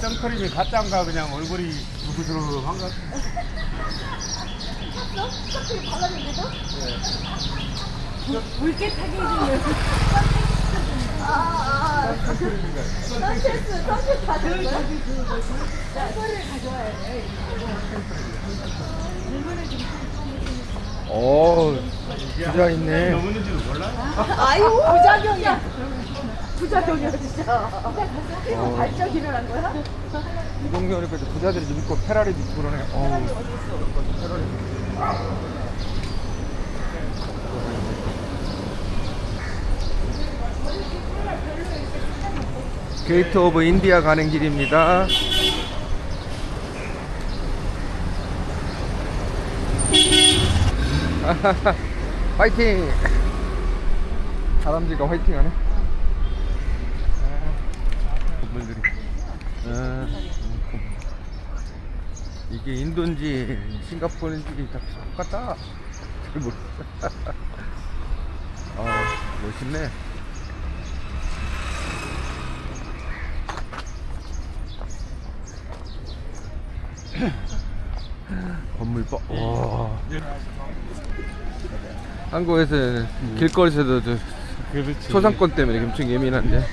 선크림이 가짜인가 그냥 얼굴이 부스러한가? 물개 타기 해주면. 아, 아, 아. 선체스, 선체스 가져올 거야? 선거를 가져와야 돼. 오, 부자 있네. 넘었는지도 몰라? 아유, 부작용이야. 부작용이야, 진짜. 그리고 발작 일어난 거야? 이 동네 오니까 이제 부자들이 입고 페라리 입고 그러네. 어우. 게이트 오브 인디아 가는 길입니다. 화이팅! 다람쥐가 화이팅하네. 건물들이. 아, 음, 이게 인도인지 싱가포르인지 다 똑같다. 잘 모르겠어. 아, 멋있네. 건물 뻐. 와. 한국에서 길거리에서도 저 그렇지. 초상권 때문에 엄청 예민한데.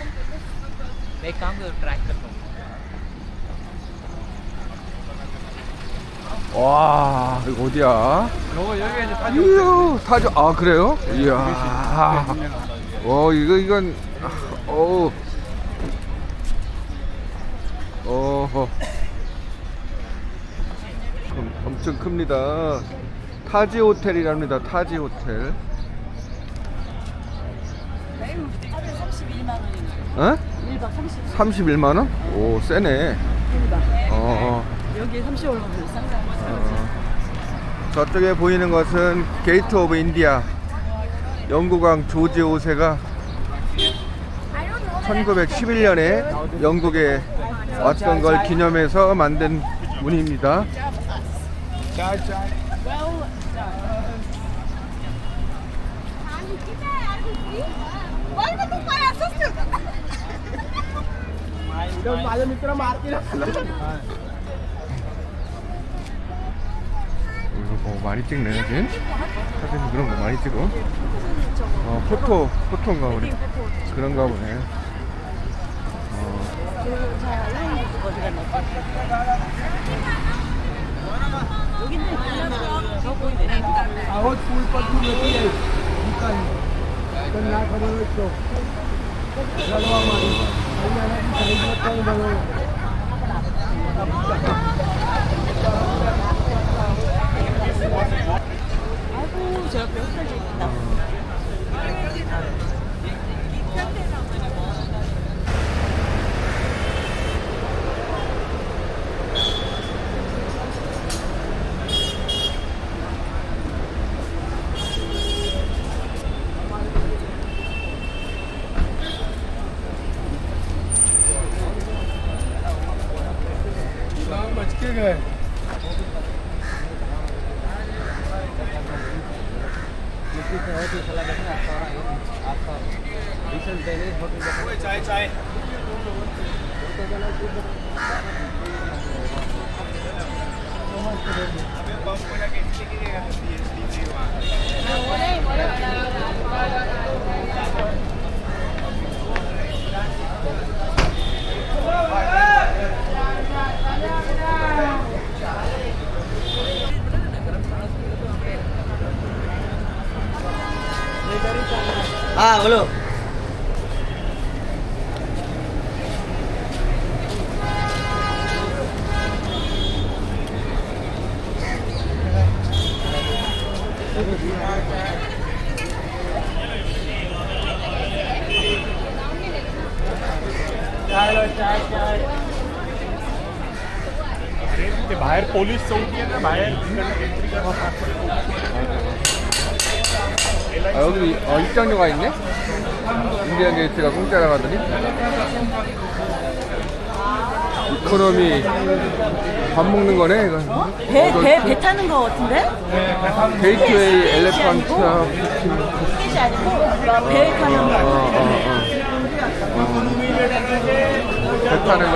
와, 이거 어디야? 너가 여기 이제. 이야, 타죠. 아, 그래요? 이야. 와, 이거, 이건, 아, 어우. 어허. 엄- 엄청 큽니다. 타지 호텔이랍니다. 타지 호텔. 하루에 31만 원인가? 어? 1박 30일. 31만 원? 오, 세네. 어, 어. 여기 30월 면 상상. 어, 저쪽에 보이는 것은 게이트 오브 인디아 영국왕 조지 5세가 1911년에 영국에 왔던 걸 기념해서 만든 문입니다. 뭐 많이 찍네, 지 사진 그런 거 많이 찍어. 어, 포토, 포토인가 보네. 그런가 보네. 갔나? 여기 있네. 저 보이네. 아이고, 저 옆에 흩어져 있다. Ah, belum. ते बाहेर पोलीस चौकी आहे ना बाहेर entry 아, 여기 어, 입장료가 있네? 인디아 게이트가 공짜라고 하더니. 이코노미 밥 먹는 거네, 이거. 배, 배, 배 타는 거 같은데? 게이트웨이 엘레판트 티켓이 아니고 배 타는 어, 거. 어, 어. 배 타는 걸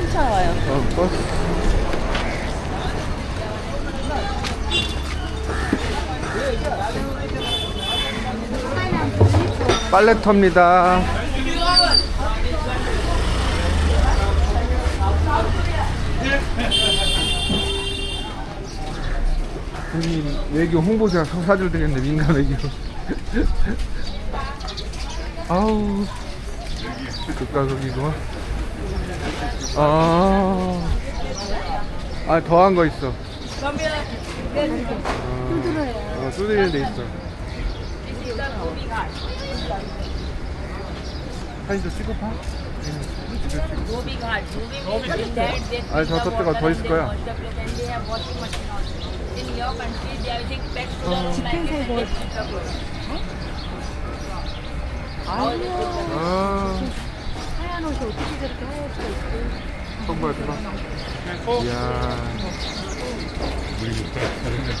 쫓아와요. 어, 버스. 빨래터입니다. 여기 외교 홍보사 사줄 되겠네 민간 외교. 아우 극가극이구만. 아, 아 더한 거 있어. 어, 어, 두드리는 데 있어. 사진 좀 찍어봐. Gobi Ghat. Gobi means that they 아니, 저 저때가 더 있을 거야. In your country, they have think pets to the room like this and clothes. 아, 하얀 옷이 어떻게 저렇게 하얄 수가 있지? 정말 대박. 이야, 우리 육가 다른 건데.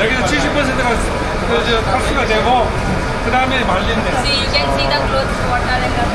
여기는 70%가 그, 탈수가 되고 그 다음에 말린대. See, you can see the clothes water and the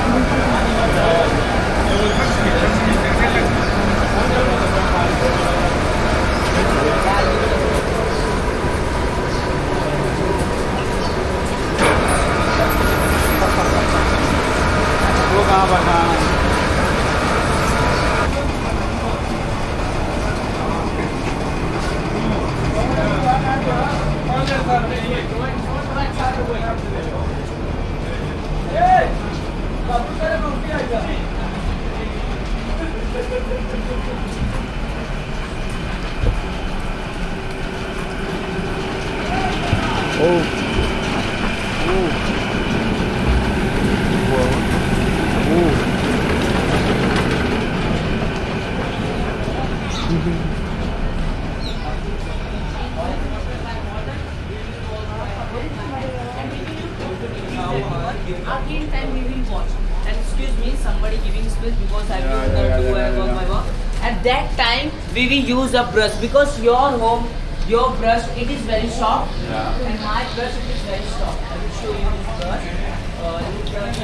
Again time we will watch. And excuse me, somebody giving space because I will not do I work my work. At that time we will use a brush because your home, your brush it is very soft yeah. and my brush it is very soft. I will show you this brush. Uh, this brush,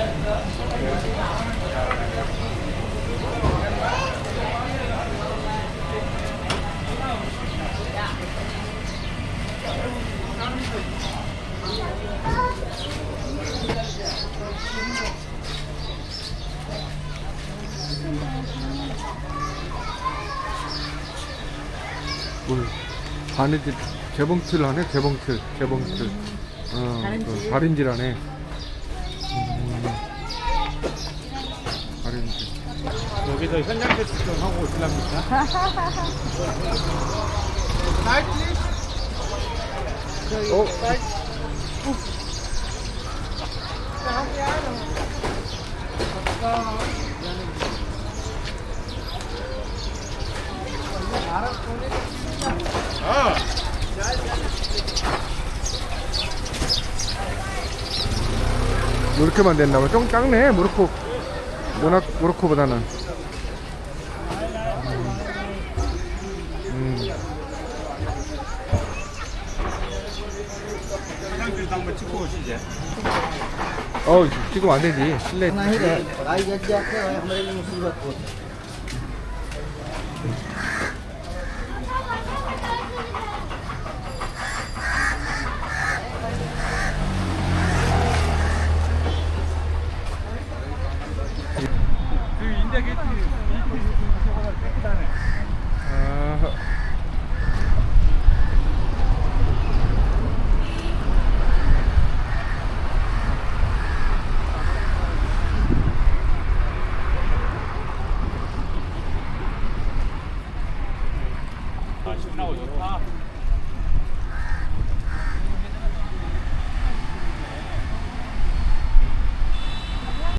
뭘 바느질 재봉틀 하네? 재봉틀 재봉틀. 어, 다른질. 그 다른질 하네. 음, 다른질 여기서 현장 테스트 좀 하고 오실랍니까? 어? 이렇게만 됐나 봐. 좀 작네 모로코 모나 모로코보다는. 음. 화장실도 한번 찍고 오시지. 어 지금 안 되지 실내.